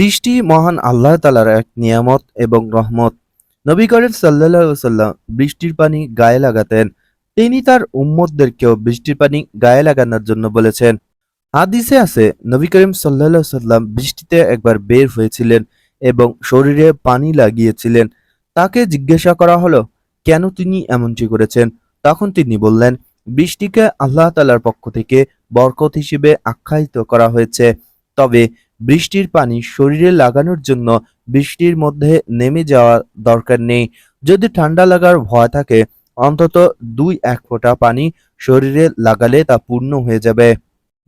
বৃষ্টি মহান আল্লাহ তালার এক নিয়ামত এবং রহমত। নবী করিম সাল্লাহ সাল্লাম বৃষ্টির পানি গায়ে লাগাতেন। তিনি তার উম্মতদেরকেও বৃষ্টির পানি গায়ে লাগানোর জন্য বলেছেন। হাদিসে আছে, নবী করিম সাল্লাহ সাল্লাম বৃষ্টিতে একবার বের হয়েছিলেন এবং শরীরে পানি লাগিয়েছিলেন। তাকে জিজ্ঞাসা করা হলো, কেন তিনি এমনটি করেছেন? তখন তিনি বললেন, বৃষ্টিকে আল্লাহ তালার পক্ষ থেকে বরকত হিসেবে আখ্যায়িত করা হয়েছে। তবে বৃষ্টির পানি শরীরে লাগানোর জন্য বৃষ্টির মধ্যে নেমে যাওয়া দরকার নেই। যদি ঠান্ডা লাগার ভয় থাকে, অন্তত দুই এক ফোঁটা পানি শরীরে লাগালে তা পূর্ণ হয়ে যাবে।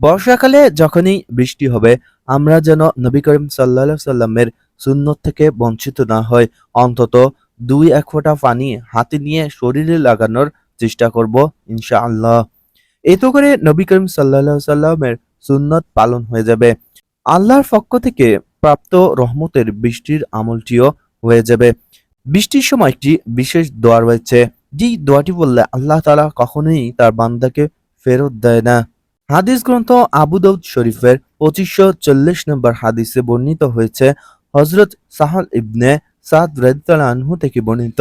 বর্ষাকালে যখনই বৃষ্টি হবে, আমরা যেন নবী করিম সাল্লা সাল্লামের সুন্নত থেকে বঞ্চিত না হয় অন্তত দুই এক ফোঁটা পানি হাতে নিয়ে শরীরে লাগানোর চেষ্টা করব, ইনশাআল্লাহ। এতে করে নবী করিম সাল্লাহ সাল্লামের সুন্নত পালন হয়ে যাবে। আল্লাহর পক্ষ থেকে প্রাপ্ত রহমতের বৃষ্টির আমলটিও হয়ে যাবে। বৃষ্টির সময় একটি বিশেষ দোয়া রয়েছে। যেই দোয়াটি বললে আল্লাহ তালা কখনোই তার বান্দাকে ফেরত দেয় না। হাদিস গ্রন্থ আবু দাউদ শরীফের পঁচিশশো চল্লিশ নম্বর হাদিসে বর্ণিত হয়েছে হজরত সাহাল ইবনে সাদ আনহু থেকে বর্ণিত।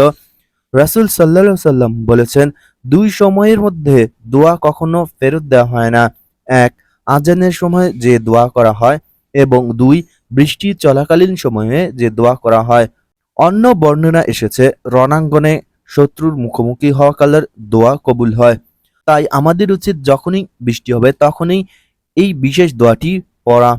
রাসূল আলাইহি সাল্লাম বলেছেন, দুই সময়ের মধ্যে দোয়া কখনো ফেরত দেওয়া হয় না। এক, আজানের সময় যে দোয়া করা হয় এবং দুই, বৃষ্টি চলাকালীন সময়ে যে দোয়া করা হয়। অন্য বর্ণনা এসেছে, রণাঙ্গনে শত্রুর মুখোমুখি হওয়া কালের দোয়া কবুল হয়। তাই আমাদের উচিত যখনই বৃষ্টি হবে, তখনই এই বিশেষ দোয়াটি পড়া।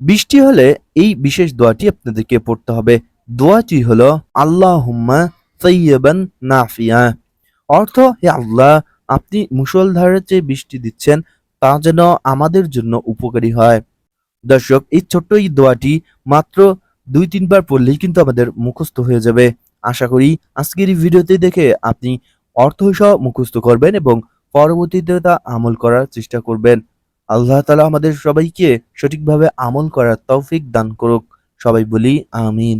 বৃষ্টি হলে এই বিশেষ দোয়াটি আপনাদেরকে পড়তে হবে। দোয়াটি হলো আল্লাহ হুম্মা তৈয়বান নাফিয়া। অর্থ, হে আল্লাহ, আপনি মুষলধারের চেয়ে বৃষ্টি দিচ্ছেন, তা যেন আমাদের জন্য উপকারী হয়। দর্শক, এই ছোট্ট এই দোয়াটি মাত্র দুই, তিনবার পড়লেই কিন্তু আমাদের মুখস্থ হয়ে যাবে। আশা করি আজকের এই ভিডিওতে দেখে আপনি অর্থ সহ মুখস্থ করবেন এবং পরবর্তীতে তা আমল করার চেষ্টা করবেন। আল্লাহ তালা আমাদের সবাইকে সঠিকভাবে আমল করার তৌফিক দান করুক। সবাই বলি, আমিন।